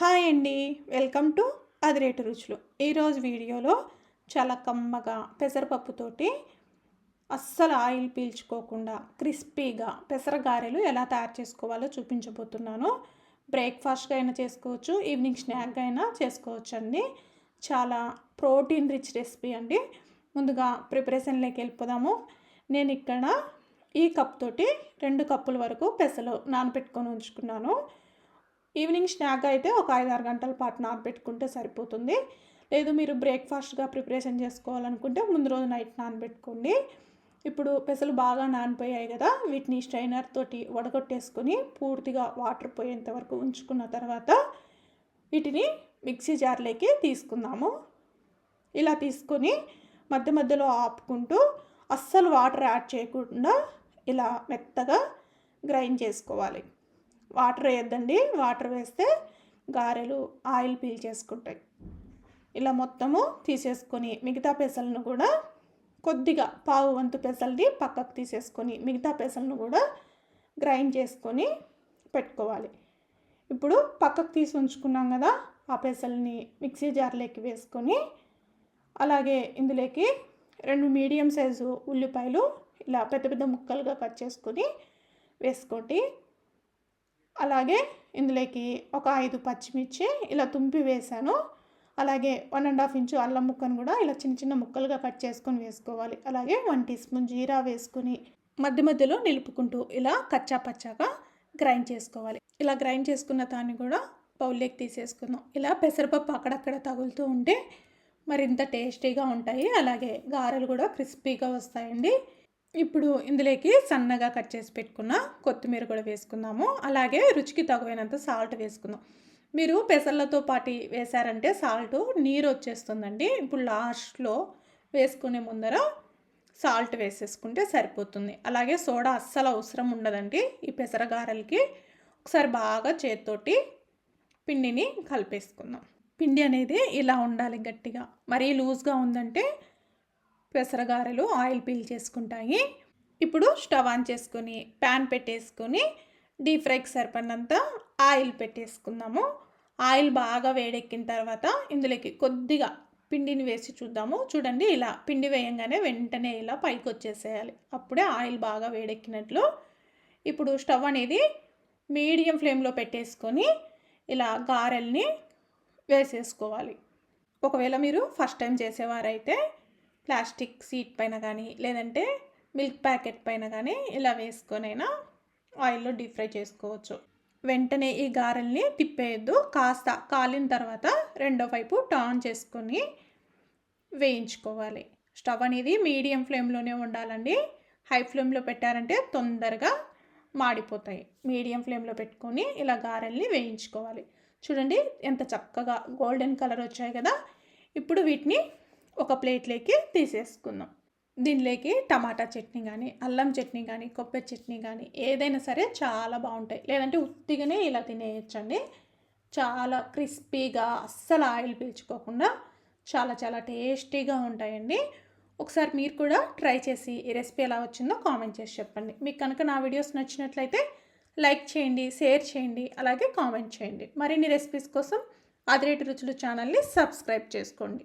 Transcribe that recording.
Hi అండి. Welcome to అదిరేటు రుచులు. ఈరోజు వీడియోలో చాలా కమ్మగా పెసరపప్పుతోటి అస్సలు ఆయిల్ పీల్చుకోకుండా క్రిస్పీగా పెసరగారెలు ఎలా తయారు చేసుకోవాలో చూపించబోతున్నాను. బ్రేక్ఫాస్ట్గా అయినా చేసుకోవచ్చు ఈవినింగ్ స్నాక్గా అయినా చేసుకోవచ్చు అండి. చాలా ప్రోటీన్ రిచ్ రెసిపీ అండి. ముందుగా ప్రిపరేషన్లోకి వెళ్ళిపోదాము. నేను ఇక్కడ ఈ కప్ తోటి రెండు కప్పుల వరకు పెసలు నానబెట్టుకొని ఉంచుకున్నాను. ఈవినింగ్ స్నాక్ అయితే ఒక ఐదు ఆరు గంటల పాటు నానబెట్టుకుంటే సరిపోతుంది. లేదు మీరు బ్రేక్ఫాస్ట్గా ప్రిపరేషన్ చేసుకోవాలనుకుంటే ముందు రోజు నైట్ నానబెట్టుకోండి. ఇప్పుడు పెసలు బాగా నానిపోయాయి కదా వీటిని స్ట్రైనర్ తోటి వడగొట్టేసుకొని పూర్తిగా వాటర్ పోయేంత వరకు ఉంచుకున్న తర్వాత వీటిని మిక్సీ జార్లోకి తీసుకుందాము. ఇలా తీసుకొని మధ్య మధ్యలో ఆపుకుంటూ అస్సలు వాటర్ యాడ్ చేయకుండా ఇలా మెత్తగా గ్రైండ్ చేసుకోవాలి. వాటర్ వేయద్దండి. వాటర్ వేస్తే గారెలు ఆయిల్ పీల్ చేసుకుంటాయి. ఇలా మొత్తము తీసేసుకొని మిగతా పెసలను కూడా కొద్దిగా పావు వంతు పెసల్ని పక్కకు తీసేసుకొని మిగతా పెసలను కూడా గ్రైండ్ చేసుకొని పెట్టుకోవాలి. ఇప్పుడు పక్కకు తీసి ఉంచుకున్నాం కదా ఆ పెసల్ని మిక్సీ జార్లోకి వేసుకొని అలాగే ఇందులోకి రెండు మీడియం సైజు ఉల్లిపాయలు ఇలా పెద్ద పెద్ద ముక్కలుగా కట్ చేసుకొని వేసుకోండి. అలాగే ఇందులోకి ఒక ఐదు పచ్చిమిర్చి ఇలా తుంపి వేసాను. అలాగే వన్ అండ్ హాఫ్ ఇంచు అల్లం ముక్కను కూడా ఇలా చిన్న చిన్న ముక్కలుగా కట్ చేసుకొని వేసుకోవాలి. అలాగే వన్ టీ స్పూన్ జీరా వేసుకొని మధ్య మధ్యలో నిలుపుకుంటూ ఇలా కచ్చా పచ్చాగా గ్రైండ్ చేసుకోవాలి. ఇలా గ్రైండ్ చేసుకున్న దాన్ని కూడా పౌల్లోకి తీసేసుకుందాం. ఇలా పెసరపప్పు అక్కడక్కడ తగులుతూ ఉంటే మరింత టేస్టీగా ఉంటాయి. అలాగే గారెలు కూడా క్రిస్పీగా వస్తాయండి. ఇప్పుడు ఇందులోకి సన్నగా కట్ చేసి పెట్టుకున్న కొత్తిమీర కూడా వేసుకుందాము. అలాగే రుచికి తగువైనంత సాల్ట్ వేసుకుందాం. మీరు పెసర్లతో పాటు వేశారంటే సాల్ట్ నీరు వచ్చేస్తుందండి. ఇప్పుడు లాస్ట్లో వేసుకునే ముందర సాల్ట్ వేసేసుకుంటే సరిపోతుంది. అలాగే సోడా అస్సలు అవసరం ఉండదండి ఈ పెసరగారలకి. ఒకసారి బాగా చేతితోటి పిండిని కలిపేసుకుందాం. పిండి అనేది ఇలా ఉండాలి గట్టిగా. మరీ లూజ్గా ఉందంటే పెసరగారెలు ఆయిల్ పీల్ చేసుకుంటాయి. ఇప్పుడు స్టవ్ ఆన్ చేసుకొని ప్యాన్ పెట్టేసుకొని డీప్ ఫ్రైకి సరిపడినంత ఆయిల్ పెట్టేసుకుందాము. ఆయిల్ బాగా వేడెక్కిన తర్వాత ఇందులోకి కొద్దిగా పిండిని వేసి చూద్దాము. చూడండి ఇలా పిండి వేయంగానే వెంటనే ఇలా పైకి వచ్చేసేయాలి. అప్పుడే ఆయిల్ బాగా వేడెక్కినట్లు. ఇప్పుడు స్టవ్ అనేది మీడియం ఫ్లేమ్లో పెట్టేసుకొని ఇలా గారెల్ని వేసేసుకోవాలి. ఒకవేళ మీరు ఫస్ట్ టైం చేసేవారైతే ప్లాస్టిక్ సీట్ పైన కానీ లేదంటే మిల్క్ ప్యాకెట్ పైన కానీ ఇలా వేసుకొనైనా ఆయిల్లో డీప్ ఫ్రై చేసుకోవచ్చు. వెంటనే ఈ గారెల్ని తిప్పేయద్దు. కాస్త కాలిన తర్వాత రెండో వైపు టర్న్ చేసుకొని వేయించుకోవాలి. స్టవ్ అనేది మీడియం ఫ్లేమ్లోనే ఉండాలండి. హై ఫ్లేమ్లో పెట్టారంటే తొందరగా మాడిపోతాయి. మీడియం ఫ్లేమ్లో పెట్టుకొని ఇలా గారెల్ని వేయించుకోవాలి. చూడండి ఎంత చక్కగా గోల్డెన్ కలర్ వచ్చాయి కదా. ఇప్పుడు వీటిని ఒక ప్లేట్లోకి తీసేసుకుందాం. దీనిలోకి టమాటా చట్నీ కానీ అల్లం చట్నీ కానీ కొబ్బరి చట్నీ కానీ ఏదైనా సరే చాలా బాగుంటాయి. లేదంటే ఉత్తిగానే ఇలా తినేయచ్చండి. చాలా క్రిస్పీగా అస్సలు ఆయిల్ పీల్చుకోకుండా చాలా చాలా టేస్టీగా ఉంటాయండి. ఒకసారి మీరు కూడా ట్రై చేసి ఈ రెసిపీ ఎలా వచ్చిందో కామెంట్ చేసి చెప్పండి. మీకు కనుక నా వీడియోస్ నచ్చినట్లయితే లైక్ చేయండి షేర్ చేయండి అలాగే కామెంట్ చేయండి. మరిన్ని రెసిపీస్ కోసం అదిరేటి రుచులు ఛానల్ని సబ్స్క్రైబ్ చేసుకోండి.